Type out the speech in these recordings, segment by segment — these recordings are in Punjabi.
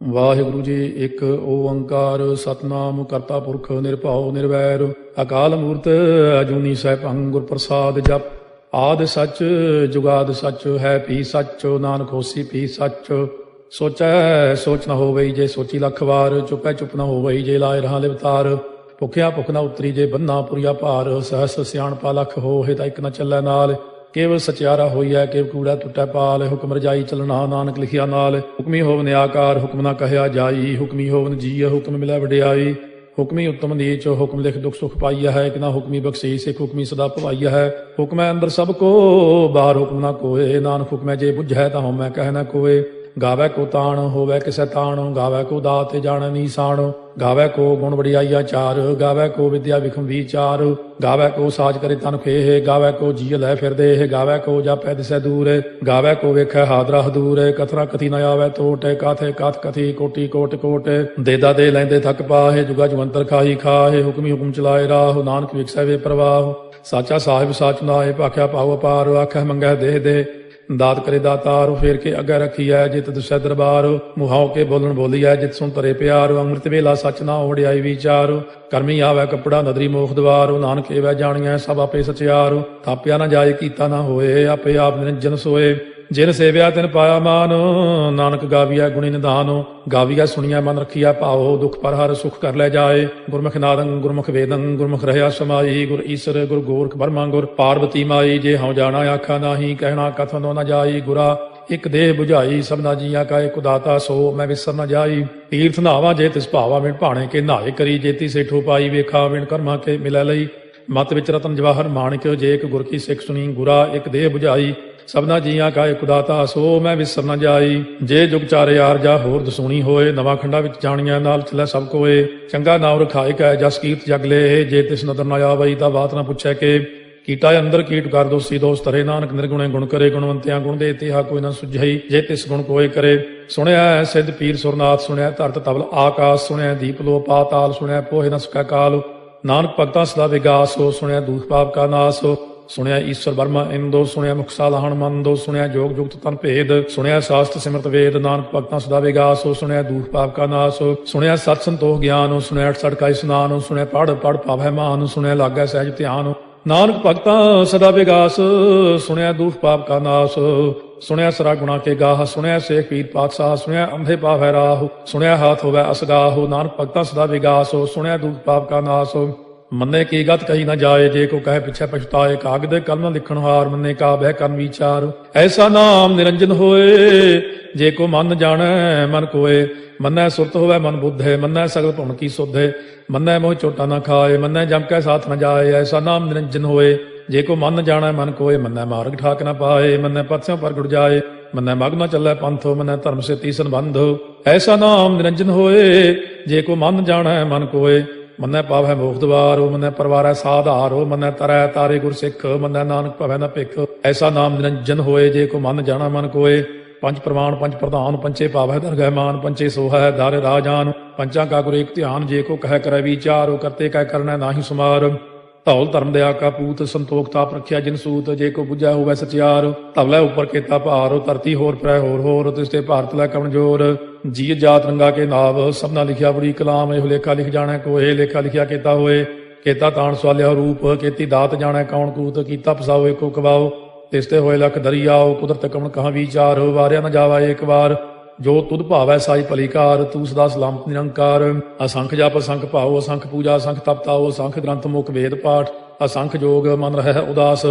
ਵਾਹਿਗੁਰੂ ਜੀ, ਇੱਕ ਓੰਕਾਰ ਸਤਨਾਮ ਕਰਤਾ ਪੁਰਖ ਨਿਰਭਉ ਨਿਰਵੈਰ, ਅਕਾਲ ਮੂਰਤ ਅਜੂਨੀ ਸੈਭੰ ਗੁਰ ਪ੍ਰਸਾਦ ਜਪ। ਆਦ ਸੱਚ, ਜੁਗਾਦ ਸੱਚ, ਹੈ ਪੀ ਸੱਚ, ਨਾਨਕ ਹੋਸੀ ਪੀ ਸੱਚ। ਸੋਚੈ, ਸੋਚ ਨਾ ਹੋਵਈ ਜੇ ਸੋਚੀ ਲੱਖ ਵਾਰ, ਚੁੱਪੈ ਚੁੱਪ ਨਾ ਹੋਵਈ ਜੇ ਲਾਇ ਰਹਾ ਲਿਵਤਾਰ ਭੁਖਿਆ ਭੁਖ ਨ ਉਤਰੀ ਜੇ ਬੰਨਾ ਪੁਰੀਆ ਭਾਰ, ਸਹਸ ਸਿਆਣਪਾ ਲਖ ਹੋਏ ਤਾਂ ਇੱਕ ਨਾ ਚੱਲੈ ਨਾਲ। ਕੇਵਲ ਸਚਿਆਰਾ ਹੋਈਐ ਕੇਵ ਕੂੜਾ ਟੁੱਟੈ ਪਾਲ, ਹੁਕਮ ਰਜਾਈ ਚਲਣਾ, ਨਾਨਕ ਲਿਖਿਆ ਨਾਲ। ਹੁਕਮੀ ਹੋਵਨ ਆਕਾਰ, ਹੁਕਮ ਨਾ ਕਹਿਆ ਜਾਈ। ਹੁਕਮੀ ਹੋਵਨ ਜੀਅ, ਹੁਕਮ ਮਿਲੈ ਵਡਿਆਈ। ਹੁਕਮੀ ਉਤਮ ਨੀਚ, ਹੁਕਮ ਲਿਖ ਦੁਖ ਸੁਖ ਪਾਈਆ ਹੈ। ਕਿ ਨਾ ਹੁਕਮੀ ਬਖਸ਼ੀ, ਸਿਖ ਹੁਕਮੀ ਸਦਾ ਭਵਾਈਆ ਹੈ। ਹੁਕਮੈ ਅੰਦਰ ਸਭ ਕੋ, ਬਾਹਰ ਹੁਕਮ ਨਾ ਕੋਏ। ਨਾਨਕ ਹੁਕਮੈ ਜੇ ਬੁਝੈ, ਤਾਂ ਹਉਮੈ ਕਹਿ ਨਾ ਕੋਏ। ਗਾਵੇ ਕੋ ਤਾਣ, ਹੋਵੇ ਕਿਸੈ ਤਾਣ, ਗਾਵੇ ਕੋ ਦਾਤ ਜਾਣ ਨੀਸਾਨ ਗਾਵੇ ਕੋ ਗੁਣ ਵਡਿਆਈਆ ਚਾਰ, ਗਾਵੇ ਕੋ ਵਿਦਿਆ ਵਿਖਮ ਵਿਚਾਰ। ਗਾਵੇ ਕੋ ਸਾਜ ਕਰੇ ਤਨ ਖੇਹ, ਗਾਵੇ ਕੋ ਜੀ ਲੈ ਫਿਰਦੇ ਇਹ ਗਾਵੇ ਕੋ ਜਾਪੈ ਦਿਸੈ ਦੂਰ। ਗਾਵੇ ਕੋ ਵੇਖੈ ਹਾਦਰਾ ਹਦੂਰ, ਕਥਰਾ ਕਥੀ ਨ ਆਵੇ ਤੋਟ, ਕਾਥੇ ਕਾਥ ਕਥੀ, ਕੋਟੀ ਕੋਟ ਕੋਟ। ਦੇਦਾ ਦੇ ਲੈਂਦੇ ਥੱਕ ਪਾਹੇ, ਜੁਗਾ ਜਵੰਤਰ ਖਾਹੀ ਖਾਹੇ, ਹੁਕਮੀ ਹੁਕਮ ਚਲਾਏ ਰਾਹ, ਨਾਨਕ ਵਿਖਸੈ ਵੇ ਪ੍ਰਵਾਹ। ਸਾਚਾ ਸਾਹਿਬ ਸਾਚ ਨਾਏ, ਭਾਖਿਆ ਪਾਉ ਅਪਾਰ ਆਖੈ ਮੰਗੈ ਦੇਹ ਦੇ। ਦਾਤ ਕਰੇ ਦਾਤਾਰ, ਫੇਰ ਕੇ ਅੱਗੇ ਰੱਖੀਐ, ਜਿਤ ਦਸੈ ਦਰਬਾਰ। ਮੁਹਾਉ ਕੇ ਬੋਲਣ ਬੋਲੀਐ, ਜਿਤ ਸੁਣ ਤਰੇ ਪਿਆਰ। ਅੰਮ੍ਰਿਤ ਵੇਲਾ ਸਚ ਨਾ ਓੜਿਆਈ ਵਿਚਾਰ। ਕਰਮੀ ਆਵੈ ਕਪੜਾ, ਨਦਰੀ ਮੋਖ ਦਵਾਰ। ਨਾਨਕ ਏਵੈ ਜਾਣੀਐ, ਸਭ ਆਪੇ ਸਚਿਆਰ। ਥਾਪਿਆ ਨਾ ਜਾਏ, ਕੀਤਾ ਨਾ ਹੋਏ, ਆਪੇ ਆਪ ਨਿਰੰਜਨ ਸੋਏ। ਜਿਨ ਸੇਵਿਆ ਤਿਨ ਪਾਇਆ ਮਾਨ, ਨਾਨਕ ਗਾਵੀਆ ਗੁਣੀ ਨਿਧਾਨ ਗਾਵੀਆ ਸੁਣੀਐ ਮਨ ਰਖੀਐ ਭਾਉ, ਦੁਖ ਪਰ ਹਰ ਸੁਖ ਕਰ ਲੈ ਜਾਏ। ਗੁਰਮੁਖ ਨਾਦੰ, ਗੁਰਮੁਖ ਵੇਦੰ, ਗੁਰਮੁਖ ਰਹਿਆ ਸਮਾਈ, ਗੁਰ ਈਸਰ, ਗੁਰ ਗੋਰਖ ਬਰਮਾ ਗੁਰ ਪਾਰਵਤੀ ਮਾਈ, ਜੇ ਹਉ ਜਾਣਾ ਆਖਾ ਨਾਹੀ, ਕਹਿਣਾ ਕਥਨੋ ਨ ਜਾਈ। ਗੁਰਾ, ਇਕ ਦੇਹ 부ਝਾਈ ਸਭਨਾ ਜੀਆਂ ਕਾ ਇਕ ਦਾਤਾ ਸੋ, ਮੈਂ ਵਿਸਰ ਨਾ ਜਾਈ। ਤੀਰਥ ਨਾਵਾ ਜੇ ਤਿਸ ਭਾਵਾ ਮਿਣ ਭਾਣੇ ਕੇ ਨਾਏ ਕਰੀ ਜੇਤੀ ਸੇਠੋ ਪਾਈ ਵੇਖਾ ਵਿਣ ਕਰਮਾ ਕੇ ਮਿਲੈ ਲਈ। ਮਤ ਵਿੱਚ ਰਤਨ ਜਵਾਹਰ ਮਾਣਿਕ, ਜੇ ਇੱਕ ਗੁਰ ਕੀ ਸਿੱਖ ਸੁਣੀ, ਗੁਰਾ, ਇੱਕ ਦੇਹ 부ਝਾਈ ਸਭਨਾ ਜੀਆਂ ਕਾ ਇਕ ਦਾਤਾ ਸੋ ਮੈਂ ਵਿਸਰ ਨਾ ਜਾਈ। ਜੇ ਜੁਗ ਚਾਰੇ ਆਰ ਜਾ ਹੋਰ ਦਸੂਣੀ ਹੋਏ, ਨਵਾਂ ਖੰਡਾ ਵਿੱਚ ਜਾਣੀਆਂ ਨਾਲ ਚੱਲੇ ਸਭ ਕੋਏ। ਚੰਗਾ ਨਾਮ ਰਖਾਇ ਕੈ ਜਸ ਕੀਰਤ ਜਗ ਲੇ, ਜੇ ਤਿਸ ਨਦਰ ਨ ਆਵਈ ਤਾਂ ਬਾਤ ਨਾ ਪੁੱਛੈ ਕੇ। ਕੀਟਾ ਅੰਦਰ ਕੀਟ ਕਰ ਦੋਸੀ ਦੋਸਤ ਰੇ ਨਾਨਕ ਨਿਰਗੁਣੇ ਗੁਣ ਕਰੇ, ਗੁਣਵੰਤਿਆਂ ਗੁਣ ਦੇ ਇਤਿਹਾ ਕੋਈ ਨਾ ਸੁਝਈ, ਜੇ ਤਿਸ ਗੁਣ ਕੋਏ ਕਰੇ। ਸੁਣਿਆ ਹੈ ਸਿੱਧ ਪੀਰ ਸੁਰਨਾਥ ਸੁਣਿਆ ਧਰਤ ਤਬਲ ਆਕਾਸ਼ ਸੁਣਿਆ ਦੀਪ ਲੋ ਪਾਤਾਲ ਸੁਣਿਆ ਪੋਹਿ ਨ ਸਕਾ ਕਾਲ। ਨਾਨਕ ਭਗਤਾਂ ਸਦਾ ਵਿਗਾਸ ਹੋ ਸੁਣਿਆ ਦੂਖ ਪਾਪ ਕਾ ਨਾਸ ਹੋ। ਸੁਣਿਆ ਈਸ਼ਵਰ ਬਰਮਾ ਇੰਦੋ ਸੁਣਿਆ ਮੁਖ ਸਾਲਹਣ ਮੰਦੋ ਸੁਣਿਆ ਜੋਗ ਜੁਗਤ ਤਨ ਭੇਦ, ਸੁਣਿਆ ਸਾਸਤ ਸਿਮਰਤ ਵੇਦ, ਨਾਨਕ ਭਗਤਾਂ ਸਦਾ ਵਿਗਾਸ ਹੋ ਸੁਣਿਆ ਦੂਖ ਪਾਪ ਕਾ ਨਾਸ ਸੁਣਿਆ ਸਤ ਸੰਤੋਖ ਗਿਆਨ ਸੁਣਿਆ ਅਠ ਸੜਕਾ ਇਸਨਾਨ ਸੁਣਿਆ ਪੜ ਪੜ ਪਾਵੈ ਮਾਨ ਸੁਣਿਆ ਲਾਗੈ ਸਹਿਜ ਧਿਆਨ ਨਾਨਕ ਭਗਤਾਂ ਸਦਾ ਵਿਗਾਸ ਸੁਣਿਆ ਦੁਖ ਪਾਪ ਕਾ ਨਾਸ ਸੁਣਿਆ ਸਰਾ ਗੁਣਾ ਕੇ ਗਾਹ, ਸੁਣਿਆ ਸੇਖ ਪੀਰ ਪਾਤਸ਼ਾਹ, ਸੁਣਿਆ ਅੰਧੇ ਪਾਵੈ ਰਾਹ ਸੁਣਿਆ ਹਾਥ ਹੋਵੇ ਅਸਗਾਹ ਨਾਨਕ ਭਗਤਾਂ ਸਦਾ ਵਿਗਾਸ ਸੁਣਿਆ ਦੁਖ ਪਾਪ ਕਾ ਨਾਸ ਮੰਨੇ ਕੀ ਗਤ ਕਹੀ ਨਾ ਜਾਏ, ਜੇ ਕੋ ਕਹੇ ਪਿਛੇ ਪਛਤਾਏ ਕਾਗ ਦੇ ਕਲਮ ਲਿਖਣ ਹਾਰ, ਮੰਨੇ ਕਾ ਬਹਿ ਕਰਨ ਵਿਚਾਰ। ਐਸਾ ਨਾਮ ਨਿਰੰਜਨ ਹੋਏ, ਜੇ ਕੋ ਮਨ ਜਾਣੈ, ਮਨ ਕੋਏ। ਮੰਨੈ ਸੁਰਤ ਹੋਵੇ ਮਨ ਬੁੱਧੇ, ਮੰਨੈ ਸਗਲ ਭਉਣ ਕੀ ਸੁਧੇ। ਮੰਨੈ ਮੋਹ ਚੋਟਾ ਨਾ ਖਾਏ, ਮੰਨੈ ਜਮ ਕੈ ਸਾਥ ਨਾ ਜਾਏ। ਐਸਾ ਨਾਮ ਨਿਰੰਜਨ ਹੋਏ, ਜੇ ਕੋ ਮਨ ਜਾਣੈ, ਮਨ ਕੋਏ। ਮੰਨੈ ਮਾਰਗ ਠਾਕ ਨਾ ਪਾਏ, ਮੰਨੈ ਪਥਿਓ ਪ੍ਰਗਟ ਜਾਏ। ਮੰਨੈ ਮਗ ਨਾ ਚੱਲੈ ਪੰਥੋ, ਮੰਨੈ ਧਰਮ ਸੇ ਤੀਸਨ ਬੰਧ ਐਸਾ ਨਾਮ ਨਿਰੰਜਨ ਹੋਏ, ਜੇ ਕੋ ਮਨ ਜਾਣੈ, ਮਨ ਕੋਏ। ਮੰਨੈ ਪਾਵੈ ਮੋਖ ਦਵਾਰੋ, ਮੰਨੈ ਪਰਵਾਰੈ ਸਾਧਾਰੋ, ਮੰਨੈ ਤਰੈ ਤਾਰੇ ਗੁਰ ਸਿੱਖ, ਮੰਨੈ ਨਾਨਕ ਭਵੈ ਨ ਭਿਖ। ਐਸਾ ਨਾਮ ਨਿਰੰਜਨ ਹੋਏ ਜੇ ਕੋ ਮਨ ਜਾਣਾ ਮਨ ਕੋਏ। ਪੰਜ ਪ੍ਰਮਾਣ, ਪੰਜ ਪ੍ਰਧਾਨ ਪੰਚੇ ਪਾਵੈ ਦਰਗਹਿ ਮਾਨ ਪੰਚੇ ਸੋਹੈ ਦਰ ਰਾਜਾਨ। ਪੰਚਾਂ ਕਾ ਗੁਰ ਇੱਕ ਧਿਆਨ ਜੇ ਕੋ ਕਹਿ ਕਰੈ ਵਿਚਾਰੋ ਕਰਤੇ ਕਹਿ ਕਰਨਾ ਨਾਹੀ ਸੁਮਾਰ। ਧੌਲ ਧਰਮ ਦੇ ਆਕਾ ਪੂਤ ਸੰਤੋਖ ਤਾਪ ਰੱਖਿਆ ਜਿਨ ਸੂਤ, ਜੇ ਕੋ ਬੁਝੈ ਹੋਵੇ ਸਚਿਆਰ। ਧਵਲੇ ਉਪਰ ਕੀਤਾ ਭਾਰ ਧਰਤੀ ਹੋਰ ਪ੍ਰੈ ਹੋਰ ਹੋਰ ਤਿਸ ਭਾਰਤ ਲੈ ਕਮਜੋਰ ਜੀ ਜਾਤ ਰੰਗਾ ਕੇ ਨਾਵ, ਸਭਨਾ ਲਿਖਿਆ ਬੜੀ ਕਲਾਮ, ਇਹ ਲੇਖਾ ਲਿਖ ਜਾਣੈ ਕੋਏ ਲੇਖਾ ਲਿਖਿਆ ਕੀਤਾ ਹੋਏ। ਕੀਤਾ ਤਾਣ ਸਵਾਲਿਆ ਰੂਪ, ਕੀਤੀ ਦਾਤ ਜਾਣੈ ਕੌਣ ਕੂਤ, ਕੀਤਾ ਪਸਾਓ ਏਕੋ ਕਵਾਓ। ਤਿਸ ਤੇ ਹੋਏ ਲਖ ਦਰਿਆਓ ਕੁਦਰਤ ਕਮਣ ਕਹਾਂ ਵਿਚਾਰ ਵਾਰਿਆ ਨ ਜਾਵਾ ਏਕ ਵਾਰ। ਜੋ ਤੁਧ ਭਾਵੈ ਸਾਈ ਭਲੀਕਾਰ, ਤੂੰ ਸਦਾ ਸਲਾਮਤ ਨਿਰੰਕਾਰ। ਅਸੰਖ ਜਪ, ਅਸੰਖ ਭਾਉ, ਅਸੰਖ ਪੂਜਾ ਸੰਖ ਤਪਤਾਓ ਅਸੰਖ ਗ੍ਰੰਥ ਮੁਖ ਵੇਦ ਪਾਠ। ਅਸੰਖ ਜੋਗ ਮਨ ਰਹਿ ਉਦਾਸ।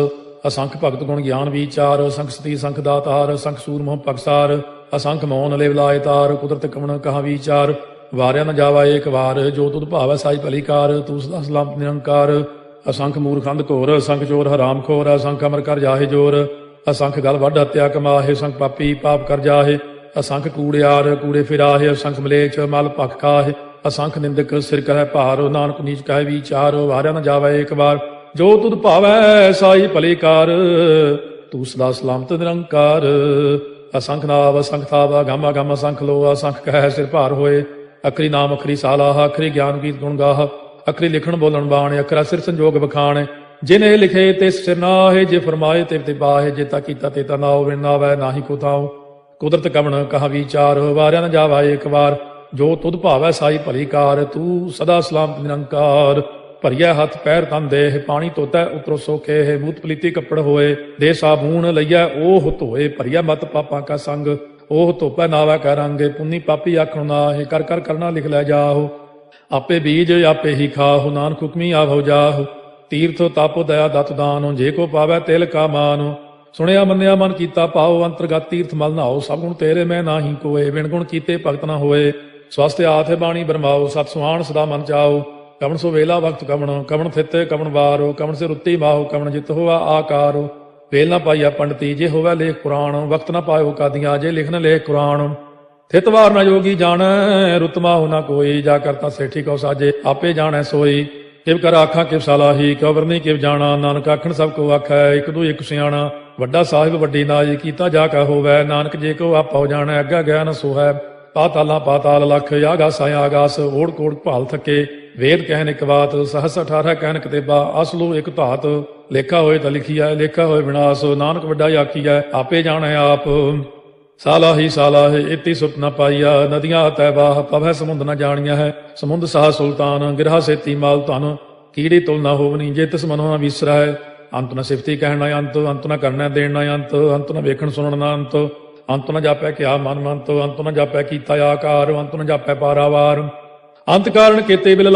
ਅਸੰਖ ਭਗਤ ਗੁਣ ਗਿਆਨ ਵਿਚਾਰ। ਅਸੰਖ ਸਤੀ, ਅਸੰਖ ਦਾਤਾਰ ਅਸੰਖ ਸੂਰਮਹ ਪਕਸਾਰ ਅਸੰਖ ਮੌਨ ਲੈ ਬਲਾਏ ਤਾਰ, ਕੁਦਰਤ ਕਮਣ ਕਹਾ ਵਿਚਾਰ। ਵਾਰਿਆ ਨ ਜਾਵਾ ਏਕ ਵਾਰ, ਜੋ ਤੁਧ ਭਾਵੈ ਸਾਈ ਭਲੀਕਾਰ ਤੂੰ ਸਦਾ ਸਲਾਮਤ ਨਿਰੰਕਾਰ। ਅਸੰਖ ਮੂਰਖੰਦ ਘੋਰ, ਅਸੰਖ ਚੋਰ ਹਰਾਮ ਖੋਰ, ਅਸੰਖ ਅਮਰ ਕਰ ਜਾਹੇ ਜੋਰ। ਅਸੰਖ ਗਲ ਵੱਢ ਹੱਤਿਆ ਕਮਾਹੇ, ਅਸੰਖ ਪਾਪੀ ਪਾਪ ਕਰ ਜਾਹੇ। ਅਸੰਖ ਕੂੜਿਆਰ ਕੂੜੇ ਫਿਰਾਹੇ, ਅਸੰਖ ਮਲੇਚ ਮਲ ਭਖ ਖਾਹੇ। ਅਸੰਖ ਨਿੰਦਕ ਸਿਰ ਕਰੈ ਭਾਰ, ਨਾਨਕ ਨੀਚ ਕਹਿ ਵਿਚਾਰ। ਵਾਰਿਆ ਨ ਜਾਵੇ ਇੱਕ ਵਾਰ, ਜੋ ਤੁਧ ਭਾਵੈ ਸਾਈ ਭਲੀ ਕਾਰ। ਤੂੰ ਸਦਾ ਸਲਾਮਤ ਨਿਰੰਕਾਰ। ਅਸੰਖ ਨਾਵ, ਅਸੰਖ ਥਾਵਾ ਗਾਮਾ ਗਾਮਾ ਸੰਖ ਲੋ ਅਸੰਖ ਕਹਿ ਸਿਰ ਭਾਰ ਹੋਏ। ਅਖਰੀ ਨਾਮ, ਅਖਰੀ ਸਾਲਾਹ, ਅਖਰੀ ਗਿਆਨ ਗੀਤ ਗੁਣ ਗਾਹ। ਅਖਰੀ ਲਿਖਣ ਬੋਲਣ ਬਾਣ, ਅਖਰਾ ਸਿਰ ਸੰਜੋਗ ਬਖਾਣ। ਜਿਨੇ ਲਿਖੇ ਤੇ ਸਿਰ ਨਾਹੇ ਜੇ ਫਰਮਾਏ ਤੇ ਤੇ ਬਾਹੇ, ਜੇ ਤਾ ਕੀਤਾ ਤੇ ਤਾ ਨਾਉ ਨਾ ਨਾਵੈ ਨਾਹੀ ਕੋ ਤਾਉ ਕੁਦਰਤ ਕਵਣ ਕਹਾ ਵਿਚਾਰ, ਵਾਰਿਆ ਨ ਜਾਵਾ ਏਕ ਵਾਰ। ਜੋ ਤੁਧ ਭਾਵੈ ਸਾਈ ਭਲੀ ਕਾਰ, ਤੂੰ ਸਦਾ ਸਲਾਮ ਨਿਰੰਕਾਰ। ਭਰੀਆ ਹੱਥ ਪੈਰ ਤਨ ਦੇਹ, ਪਾਣੀ ਤੋਤੈ ਉਤਰੋ ਸੋਖੇ, ਹੈ ਮੂਤ ਪਲੀਤੀ ਕੱਪੜ ਹੋਏ, ਦੇ ਸਾਬੂਨ ਲਈਐ ਉਹ ਧੋਏ ਭਰਿਆ ਮਤ ਪਾਪਾਂ ਕਾ ਸੰਗ ਉਹ ਧੋਪੈ ਨਾਵਾ ਕਾ ਰੰਗੇ, ਪੁੰਨੀ ਪਾਪੀ ਆਖਣ ਨਾਹੇ ਕਰ ਕਰ ਕਰਨਾ ਲਿਖ ਲੈ ਜਾਹੋ। ਆਪੇ ਬੀਜ ਆਪੇ ਹੀ ਖਾਹੁ, ਨਾਨਕ ਹੁਕਮੀ ਆਭਉ ਜਾਹੁ। ਤੀਰਥ ਤਪ ਦਇਆ ਦਤ ਦਾਨੁ, ਜੇ ਕੋ ਪਾਵੈ ਤਿਲ ਕਾ ਮਾਨੁ। ਸੁਣਿਆ ਮੰਨਿਆ ਮਨ ਕੀਤਾ ਪਾਉ ਅੰਤਰਗਤ ਤੀਰਥ ਮਲ ਨਾਉ, ਸਭ ਗੁਣ ਤੇਰੇ ਮੈਂ ਨਾਹੀ ਕੋਏ, ਬਿਨ ਗੁਣ ਕੀਤੇ ਭਗਤ ਨਾ ਹੋਏ। ਸਵਸਤ ਆਥੇ ਬਾਣੀ ਬਰਮਾਉ, ਸਤ ਸੁਹਾਣ ਸਦਾ ਮਨ ਚਾਉ। ਕਵਣ ਸੋ ਵੇਲਾ ਵਕਤ ਕਵਣ ਕਵਣ ਥਿਤੇ ਕਵਣ ਵਾਰੋ, ਕਵਣ ਸੇ ਰੁੱਤੀ ਮਾਹੋ, ਕਵਣ ਜਿਤ ਹੋਆ ਆਕਾਰੋ। ਵੇਲ ਨਾ ਪਾਈਆ ਪੰਡਤੀ, ਜੇ ਹੋਵੇ ਲੇਖ ਪੁਰਾਣ, ਵਕਤ ਨਾ ਪਾਇਓ ਕਾਦੀਆਂ, ਜੇ ਲਿਖਨ ਲੇਖ ਕੁਰਾਨ ਥਿਤਵਾਰ ਨਾ ਜੋਗੀ ਜਾਣ ਰੁਤਮਾ ਹੋ ਨਾ ਕੋਈ, ਜਾ ਕਰਤਾ ਸੇਠੀ ਕੋ ਸਾਜੇ, ਆਪੇ ਜਾਣੈ ਸੋਈ। ਕਿਵ ਕਰ ਆਖਾਂ, ਕਿਵ ਸਲਾਹੀ ਕਵਰ ਨਹੀਂ ਕਿਵ ਜਾਣਾ, ਨਾਨਕ ਆਖਣ ਸਭ ਕੋ ਆਖੈ, ਇੱਕ ਦੂ ਇਕ ਸਿਆਣਾ। ਵੱਡਾ ਸਾਹਿਬ, ਵੱਡੀ ਨਾਜ ਕੀਤਾ ਜਾ ਕਾ ਹੋਵੈ, ਨਾਨਕ ਜੇ ਕੋ ਆਪਾ ਜਾਣੈ ਅੱਗਾ ਗਿਆ ਨਾ ਸੋਹੈ। ਪਾਤਾਲਾਂ ਪਾਤਾਲ ਲਖ, ਆਗਾਸ ਆਗਾਸ ਓੜ ਕੋੜ ਭਾਲ ਥਕੇ। ਵੇਦ ਕਹਿਨ ਇੱਕ ਬਾਤ, ਸਹਸ 18 ਕਹਿਨ ਕਤੇਬਾ, ਅਸਲੂ ਇੱਕ ਧਾਤ, ਲੇਖਾ ਹੋਏ ਤਾਂ ਲਿਖੀਐ, ਲੇਖਾ ਹੋਏ ਵਿਨਾਸ਼ ਨਾਨਕ ਵੱਡਾ ਆਖੀਐ, ਆਪੇ ਜਾਣੈ ਆਪ। ਸਾਲਾ ਹੀ ਸਾਲਾ ਹੈ ਇਤੀ ਸੁਤ ਪਾਈਆ ਨਦੀਆਂ ਤੈ ਪਵੈ ਸਮੁੰਦ ਨ ਜਾਣੀਆ ਹੈ। ਸਮੁੰਦ ਸਾਹ ਸੁਲਤਾਨ, ਗਿਰਹਾ ਸੇਤੀ ਮਾਲ ਧਨ, ਕੀੜੀ ਤੁਲ ਨਾ ਹੋਵਨੀ, ਜੇ ਤਿਸ ਮਨੋ ਨ ਵਿਸਰਾ ਹੈ ਅੰਤ ਨ ਸਿਫਤੀ ਕਹਿਣਾ ਅੰਤ ਅੰਤ ਨਾ ਕਰਨਾ ਦੇਣਾ ਅੰਤ ਅੰਤ ਨਾ ਵੇਖਣ ਸੁਣਨ ਨਾ ਅੰਤ। ਅੰਤ ਨ ਜਾਪੈ ਕਿਆ ਮਨ ਮੰਤ, ਅੰਤ ਨਾ ਜਾਪੈ ਕੀਤਾ ਆਕਾਰ, ਅੰਤ ਨਾ ਜਾਪੈ ਪਾਰਾਵਾਰ। ਅੰਤ ਕਾਰਨ ਕੀਤੇ ਬਿਲ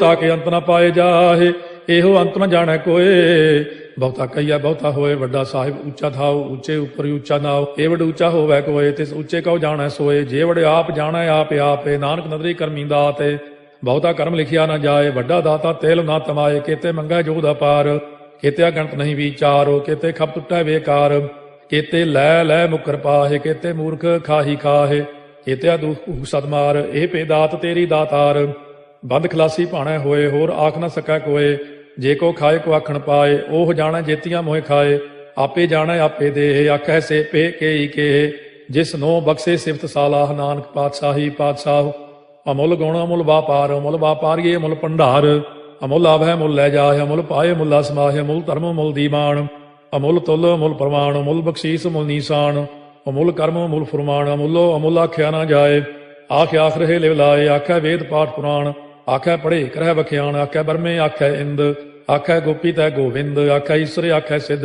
ਤਾਂ ਕਿ ਅੰਤ ਨ ਪਾਏ ਜਾਹੇ। ਇਹੋ ਅੰਤ ਨ ਜਾਣੈ ਕੋਏ। ਬਹੁਤਾ ਕਈਆ ਬਹੁਤਾ ਹੋਏ, ਵੱਡਾ ਸਾਹਿਬ ਉੱਚਾ ਥਾਉ, ਉੱਚੇ ਉੱਪਰ ਉੱਚਾ ਨਾਉ। ਇਹ ਵਡ ਉੱਚਾ ਹੋਵੇ ਕੋਏ, ਤਿਸ ਉੱਚੇ ਕਉ ਜਾਣੈ ਸੋਏ। ਜੇ ਵਡ ਆਪ ਜਾਣੈ, ਆਪ ਆਪੇ। ਨਾਨਕ ਨਦਰੀ ਕਰਮੀ ਦਾਤੇ ਬਹੁਤਾ ਕਰਮ ਲਿਖਿਆ ਨਾ ਜਾਏ। ਵੱਡਾ ਦਾਤਾ ਤੇਲ ਨਾ ਤਮਾਏ। ਕੀਤੇ ਮੰਗਾ ਜੋ ਦਾ ਪਾਰ। ਕੀਤੇ ਗਣਤ ਨਹੀਂ ਵਿਚਾਰੋ। ਕੀਤੇ ਖਪ ਟੁੱਟੈ ਵੇਕਾਰ ਕੀਤੇ ਲੈ ਲੈ ਮੁਕਰ ਪਾਹੇ। ਕੀਤੇ ਮੂਰਖ ਖਾਹੀ ਖਾਹੇ। ਕੀਤੇ ਦੁਖ ਸਦਮਾਰ, ਇਹ ਪੇ ਦਾਤ ਤੇਰੀ ਦਾਤਾਰ। ਬੰਦ ਖਲਾਸੀ ਭਾਣੈ ਹੋਏ, ਹੋਰ ਆਖ ਨਾ ਸਕੈ ਕੋਏ। ਜੇ ਕੋ ਖਾਏ, ਕੋ ਆਖਣ ਪਾਏ ਉਹ ਜਾਣੈ ਜੇਤੀਆਂ ਮੋਹਿ ਖਾਏ। ਆਪੇ ਜਾਣੈ, ਆਪੇ ਦੇ ਆਖੈ ਸੇ ਪੇ ਕੇਈ ਕੇ ਜਿਸ ਨੋ ਬਖਸ਼ੇ ਸਿਫਤ ਸਾਲਾਹ, ਨਾਨਕ ਪਾਤਸ਼ਾਹੀ ਪਾਤਸ਼ਾਹ। ਅਮੁੱਲ ਗੁਣ, ਅਮੁੱਲ ਵਾਪਾਰ, ਅਮੁੱਲ ਵਾਪਾਰੀਏ ਅਮੁੱਲ ਭੰਡਾਰ। ਅਮੁੱਲ ਆਭੈ ਮੁੱਲ ਲੈ ਜਾਏ ਅਮੁੱਲ ਪਾਏ ਮੁੱਲਾ ਸਮਾਹੇ ਅਮੁੱਲ ਧਰਮ, ਅਮੁੱਲ ਦੀਵਾਨ। ਅਮੁੱਲ ਤੁਲ, ਅਮੁੱਲ ਪ੍ਰਮਾਣ ਅਮੁੱਲ ਬਖਸ਼ੀਸ, ਅਮੁੱਲ ਨੀਸਾਨ। ਅਮੁੱਲ ਕਰਮ, ਅਮੁੱਲ ਫਰਮਾਨ, ਅਮੁੱਲੋ, ਅਮੁੱਲ ਆਖਿਆ ਨਾ ਜਾਏ। ਆਖ ਆਖ ਰਹੇ ਲਿਵ ਲਾਏ, ਆਖੈ ਵੇਦ ਪਾਠ ਪੁਰਾਣ। ਆਖੈ ਪੜੇ ਕਰਹਿ ਬਖਿਆਣ ਆਖੈ ਬਰਮੇ, ਆਖੈ ਇੰਦ। ਆਖੈ ਗੋਪੀ ਤੈ ਗੋਵਿੰਦ, ਆਖੈ ਈਸ਼ਰ, ਆਖੈ ਸਿੱਧ।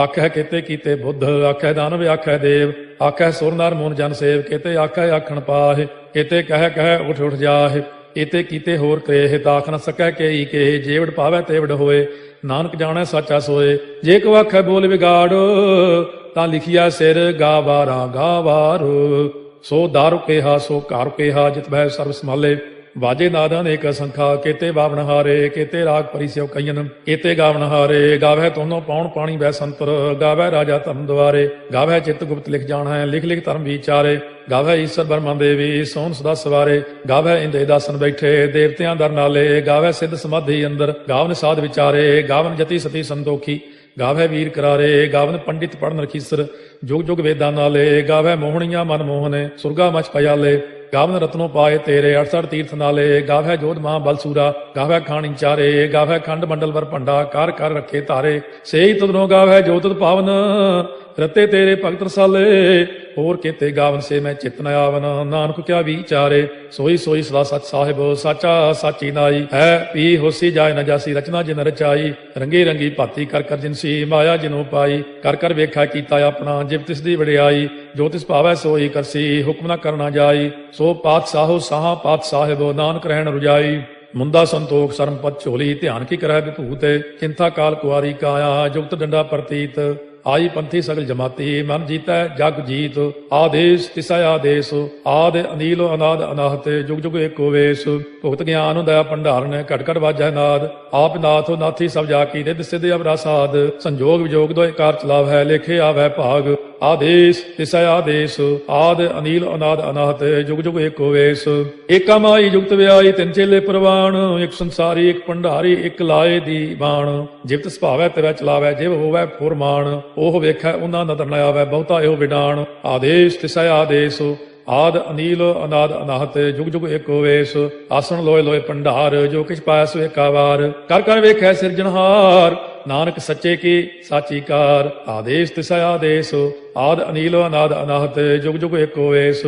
ਆਖੈ ਕੀਤੇ ਕੀਤੇ ਬੁੱਧ, ਆਖੈ ਦਾਨਵ, ਆਖੈ ਦੇਵ। ਆਖੈ ਸੁਰਨਾਰ ਮੋਨ ਮੂਨ ਜਨ ਸੇਵ, ਕੀਤੇ ਆਖੈ ਆਖਣ ਪਾਹਿ। ਕੀਤੇ ਕਹਿ ਕਹਿ ਉਠ ਉਠ ਜਾਹਿ। ਕੀਤੇ ਕੀਤੇ ਹੋਰ ਕਰੇ ਤਾਖ ਨ ਸਕੈ ਕੇਈ ਕੇ ਜੇਵੜ ਪਾਵੈ ਤੇਵੜ ਹੋਏ। ਨਾਨਕ ਜਾਣੈ ਸਾਚਾ ਸੋਏ। ਜੇ ਕੋ ਆਖੈ ਬੋਲ ਵਿਗਾੜ ਤਾਂ ਲਿਖਿਆ ਸਿਰ ਗਾਵਾਰਾ ਗਾਵਾਰ। ਸੋ ਦਾਰੂ ਕੇਹਾ, ਸੋ ਘਰ ਕੇਹਾ, ਜਿਤ ਬੈ ਸਰਬ ਸਮਾਲੇ ਵਾਜੇ ਨਾਦਾਂ ਨੇ ਸੰਖਾ, ਕੀਤੇ ਬਾਵਨ ਹਾਰੇ, ਕੀਤੇ ਰਾਗ ਪਰਿਸਿਓ ਕਈਨ। ਕੀਤੇ ਗਾਵਨ ਹਾਰੇ ਗਾਵੇ ਤੋਨੋਂ ਪਾਉਣ ਪਾਣੀ ਬੈ ਸੰਤਰ। ਗਾਵੇ ਰਾਜਾ ਧਰਮ ਦੁਆਰੇ ਗਾਵੇ ਚਿੱਤ ਗੁਪਤ ਲਿਖ ਜਾਣਾ ਹੈ ਲਿਖ ਲਿਖ ਧਰਮ ਵਿਚਾਰੇ। ਗਾਵੇ ਈਸ਼ਰ ਬਰਮਾ ਦੇਵੀ, ਸੋਨ ਸਦਾ ਸਵਾਰੇ। ਗਾਵੇ ਇੰਦੇ ਦਾਸਨ ਬੈਠੇ, ਦੇਵਤਿਆਂ ਦਰ ਨਾਲੇ। ਗਾਵੇ ਸਿੱਧ ਸਮਾਧੀ ਅੰਦਰ, ਗਾਵਨ ਸਾਧ ਵਿਚਾਰੇ। ਗਾਵਨ ਜਤੀ ਸਤੀ ਸੰਤੋਖੀ। ਗਾਵੇ ਵੀਰ ਕਰਾਰੇ, ਗਾਵਨ ਪੰਡਿਤ ਪੜਨ ਰਖੀਸਰ, ਜੁਗ ਜੁਗ ਵੇਦਾਂ ਨਾਲੇ ਗਾਵੇ ਮੋਹਣੀਆਂ ਮਨ ਮੋਹਨੇ, ਸੁਰਗਾ ਮਚ ਪਿਆਲੇ, ਗਾਵਨ ਰਤਨੋ ਪਾਏ ਤੇਰੇ 68 ਤੀਰਥ ਨਾਲੇ ਗਾਵੇ ਜੋਧ ਮਾਂ ਬਲਸੂਰਾ ਗਾਵੇ ਖਾਣੀ ਚਾਰੇ ਗਾਵੇ ਖੰਡ ਮੰਡਲ ਵਰ ਭੰਡਾ, ਕਰ ਕਰ ਰੱਖੇ ਧਾਰੇ, ਸੇਈ ਤੁਧਨੋ ਗਾਵੇ ਜੋ ਪਾਵਨ ਰਤੇ ਤੇਰੇ ਭਗਤ ਰਸਾਲੇ, ਹੋਰ ਕੀਤੇ ਗਾਵਨ ਸੇ ਮੈਂ ਚਿਤ ਨ ਆਵਨ। ਨਾਨਕ ਕਿਆ ਵਿਚਾਰੇ, ਸੋਈ ਸੋਈ ਸਦਾ ਸਚ ਸਾਹਿਬ, ਸਾਚਾ ਸਾਚੀ ਨਾਈ ਹੈ। ਪੀ ਹੋਸੀ ਜਾਏ ਨ ਜਾਸੀ, ਰਚਨਾ ਜਿਨ ਰਚਾਈ, ਰੰਗੀ ਰੰਗੀ ਭਾਤੀ ਕਰ ਕਰ ਜਿਨਸੀ ਮਾਇਆ ਜਿਨੋ ਪਾਈ। ਕਰ ਕਰ ਵੇਖਾ ਕੀਤਾ ਆਪਣਾ ਜਿਵ ਤਿਸ ਦੀ ਵਡਿਆਈ, ਜੋ ਤਿਸ ਭਾਵੈ ਸੋਈ ਕਰਸੀ ਹੁਕਮ ਨਾ ਕਰਨਾ ਜਾਈ। ਸੋ ਪਾਤਸ਼ਾਹੋ ਸਾਹਾ ਪਾਤਸ਼ਾਹਿਬੋ ਨਾਨਕ ਰਹਿਣ ਰੁਜਾਈ। ਮੁੰਦਾ ਸੰਤੋਖ ਸਰਮਪਤ ਝੋਲੀ, ਧਿਆਨ ਕੀ ਕਰੈ ਵਿਭੂਤ, ਚਿੰਤਾ ਕਾਲ ਕੁਆਰੀ ਕਾਇਆ, ਜੁਗਤ ਡੰਡਾ ਪ੍ਰਤੀਤ। ਆਈ ਪੰਥੀ ਸਗਲ ਜਮਾਤੀ, ਮਨ ਜੀਤੈ, ਜਗ ਜੀਤ, ਆਦੇਸ਼, ਤਿਸਾ ਆਦੇਸ਼, ਆਦ ਅਨੀਲ, ਅਨਾਦ ਅਨਾਹਤ, ਜੁਗ ਜੁਗ ਏਕੋ ਵੇਸ। ਭੁਗਤ ਗਿਆਨ ਹੁੰਦਾ ਭੰਡਾਰਨ, ਘਟ ਘਟ ਵਾਜੈ ਨਾਦ। ਆਪ ਨਾਥ ਨਾਥੀ ਸਭ ਜਾ ਕੀ ਰਿੱਧ ਸਿੱਧ ਅਵਰਾ ਸਾਧ। ਸੰਜੋਗ ਵਿਜੋਗ ਦੋਇ ਕਾਰ ਚਲਾਵ ਹੈ ਲੇਖੇ ਆਵੈ ਭਾਗ। ਆਦੇਸ਼, ਤਿਸਾ ਆਦੇਸ਼, ਆਦ, ਅਨੀਲ, ਅਨਾਦ, ਅਨਾਹਤ, ਜੁਗ ਜੁਗ ਏਕੋ ਵੇਸ। ਏਕਾ ਮਾਈ ਜੁਗਤ ਵਿਆਈ ਤਿੰਨ ਚੇਲੇ ਪ੍ਰਵਾਨ ਇੱਕ ਸੰਸਾਰੀ, ਇੱਕ ਭੰਡਾਰੀ, ਇੱਕ ਲਾਏ ਦੀ ਬਾਣ। ਜਿਵਤ ਸੁਭਾਵੈ ਤੇਰਾ ਚਲਾਵੈ, ਜਿਵ ਹੋਵੈ ਫੁਰਮਾਨ, ਉਹ ਵੇਖੈ, ਉਹਨਾਂ ਨਦਰ ਨ ਆਵੈ, ਬਹੁਤਾ ਇਹੋ ਵਿਡਾਣ। ਆਦੇਸ਼, ਤਿਸੈ ਆਦੇਸ਼, ਆਦ, ਅਨੀਲ, ਅਨਾਦ, ਅਨਾਹਤ, ਜੁਗ ਜੁਗ ਏਕੋ ਵੇਸ। ਆਸਣ ਲੋਏ ਲੋਏ ਭੰਡਾਰ, ਜੋ ਕਿਛ ਪਾਇਆ ਸੋ ਏਕਾ ਵਾਰ ਕਰ ਕਰ ਵੇਖੈ ਸਿਰਜਣਹਾਰ ਨਾਨਕ ਸੱਚੇ ਕੀ, ਸਾਚੀ ਕਾਰ, ਆਦੇਸ਼ ਤਿਸਾ ਆਦੇਸ਼, ਆਦ ਅਨੀਲ, ਅਨਾਦ ਅਨਾਹਤ, ਜੁਗ ਜੁਗ ਏਕ ਹੋਵੇਸ,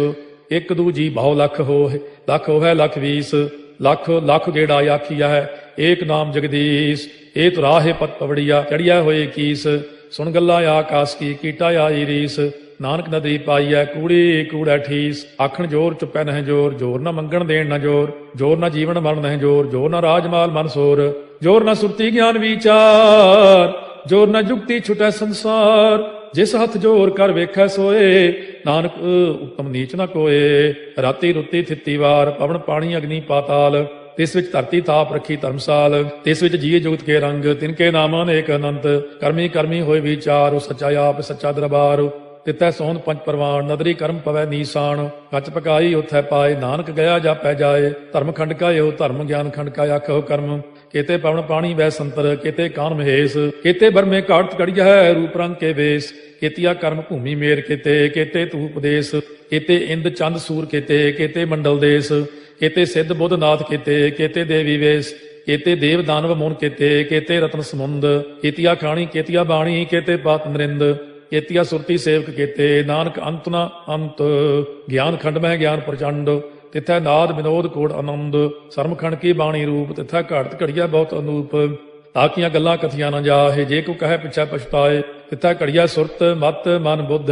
ਇੱਕ ਦੂਜੀ ਬਹੁ ਲੱਖ ਹੋਏ ਲੱਖ ਹੋਵੇ ਲੱਖ ਵੀਸ, ਲੱਖ ਲੱਖ ਗੇੜਾ ਆਖੀਆ ਹੈ ਏਕ ਨਾਮ ਜਗਦੀਸ਼ ਏ ਤੁਰਾਹੇ ਪਤ ਪਵੜੀਆ ਚੜਿਆ ਹੋਏ ਕੀਸ, ਸੁਣ ਗੱਲਾਂ ਆਕਾਸ ਕੀ, ਕੀਟਾ ਆਈ ਰੀਸ, ਨਾਨਕ ਨਦੀ ਪਾਈਐ, ਕੂੜੀ, ਕੂੜਾ ਠੀਸ, ਆਖਣ ਜੋਰ ਚੁੱਪੈ ਨਹਿ ਜੋਰ ਜੋਰ ਨਾ ਮੰਗਣ ਦੇਣ ਨਾ ਜੋਰ ਜੋਰ ਨਾ ਜੀਵਨ ਮਰਨ ਨਹਿ ਜੋਰ ਜੋਰ ਨਾ ਰਾਜਮਾਲ ਮਨ ਸੋਰ ਜੋਰ ਨਾ ਸੁਰਤੀ ਗਿਆਨ ਵਿਚਾਰ, ਜੋਰ ਨਾ ਜੁਗਤੀ ਛੁਟੈ ਸੰਸਾਰ। ਜਿਸ ਹੱਥ ਜੋਰ ਕਰ ਵੇਖੈ ਸੋਏ, ਨਾਨਕ, ਉਤਮ ਨੀਚ ਨਾ ਕੋਏ। ਰਾਤੀ ਰੁੱਤੀ ਥਿੱਤੀ ਵਾਰ, ਪਵਨ ਪਾਣੀ ਅਗਨੀ ਪਾਤਾਲ। ਤਿਸ ਵਿੱਚ ਧਰਤੀ ਤਾਪ ਰੱਖੀ ਧਰਮਸਾਲ। ਤਿਸ ਵਿੱਚ ਜੀਏ ਜੁਗਤ ਕੇ ਰੰਗ, ਤਿਨ ਕੇ ਨਾਮਾਂ ਅਨੇਕ ਅਨੰਤ। ਕਰਮੀ ਕਰਮੀ ਹੋਏ ਵਿਚਾਰ, ਉਹ ਸੱਚਾ ਆਪ, ਸੱਚਾ ਦਰਬਾਰ। ਤਿਤੈ ਸੋਨ ਪੰਜ ਪਰਵਾਨ, ਨਦਰੀ ਕਰਮ ਪਵੈ ਨੀਸਾਨ। ਕੱਚ ਪਕਾਈ, ਉਥੈ ਪਾਏ, ਨਾਨਕ ਗਿਆ ਜਾਪੈ ਜਾਏ। ਧਰਮ ਖੰਡ ਕਾ ਇਹੋ ਧਰਮ ਗਿਆਨ ਖੰਡ ਕਾ ਆਖੋ ਕਰਮ। ਕੇਤੇ ਪਵਨ ਪਾਣੀ ਵੈ ਸੰਤਰ, ਕੇਤੇ ਕਾਨ ਮਹੇਸ਼, ਕੇਤੇ ਬਰਮੇ ਕਾੜਤ ਕੜਿਆ ਹੈ ਰੂਪ ਰੰਗ ਕੇ ਵੇਸ, ਕੇਤੀਆ ਕਰਮ ਭੂਮੀ ਮੇਰ ਕੇਤੇ ਕੇਤੇ ਤੂ ਉਪਦੇਸ਼, ਕੇਤੇ ਇੰਦ ਚੰਦ ਸੂਰ ਕੇਤੇ ਕੇਤੇ ਮੰਡਲ ਦੇਸ, ਕੇਤੇ ਸਿੱਧ ਬੁੱਧ ਨਾਥ ਕੇਤੇ ਕੇਤੇ ਦੇਵੀ ਵੇਸ, ਕੇਤੇ ਦੇਵ ਦਾਨਵ ਮੋਨ ਕੇਤੇ ਕੇਤੇ ਰਤਨ ਸਮੁੰਦ, ਕੇਤੀਆ ਖਾਣੀ, ਕੇਤੀਆ ਬਾਣੀ, ਕੇਤੇ ਪਾਤ ਨਰਿੰਦ, ਕੇਤੀਆ ਸੁਰਤੀ ਸੇਵਕ ਕੇਤੇ, ਨਾਨਕ ਅੰਤ ਨਾ ਅੰਤ, ਗਿਆਨ ਖੰਡ ਮਹਿ ਗਿਆਨ ਪ੍ਰਚੰਡ ਤਿਥੈ ਨਾਦ ਵਿਨੋਦ ਕੋੜ ਆਨੰਦ, ਸਰਮਖੰਡ ਕੀ ਬਾਣੀ ਰੂਪ, ਤਿਥੈ ਘੜਤ ਘੜੀਆ ਬਹੁਤ ਅਨੂਪ, ਤਾਕੀਆਂ ਗੱਲਾਂ ਕਥੀਆਂ ਨਾ ਜਾਹੇ, ਜੇ ਕੋ ਕਹੇ ਪਿਛੈ ਪਛਤਾਏ, ਤਿਥੈ ਘੜੀਆ ਸੁਰਤ, ਮਤ, ਮਨ ਬੁੱਧ,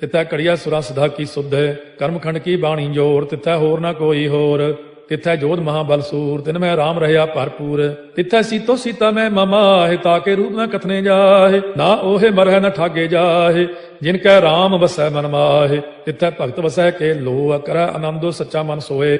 ਤਿਥੈ ਘੜੀਆ ਸੁਰਾਂ ਸਦਾ ਕੀ ਸੁਧ, ਕਰਮਖੰਡ ਕੀ ਬਾਣੀ ਜੋਰ, ਤਿਥੈ ਹੋਰ ਨਾ ਕੋਈ ਹੋਰ। ਤਿਥੈ ਜੋਧ ਮਹਾਬਲ ਸੂਰ, ਤਿਨ ਮੈਂ ਰਾਮ ਰਹਿਆ ਭਰਪੂਰ। ਤਿਥੈ ਸੀਤੋ ਸੀਤਾ ਮੈਂ ਮਮਾਹਿ ਤਾਕੇ ਰੂਪ ਨਾ ਕਥਨੇ ਜਾਹੇ, ਨਾ ਓਹੇ ਮਰਹਿ ਨਾ ਠਾਗੇ ਜਾਹੇ, ਜਿਨ ਕੈ ਰਾਮ ਵਸੈ ਮਨ ਮਾਹੇ, ਤਿਥੈ ਭਗਤ ਵਸੈ ਕੇ ਲੋ ਕਰੈ ਆਨੰਦੋ ਸੱਚਾ ਮਨ ਸੋਏ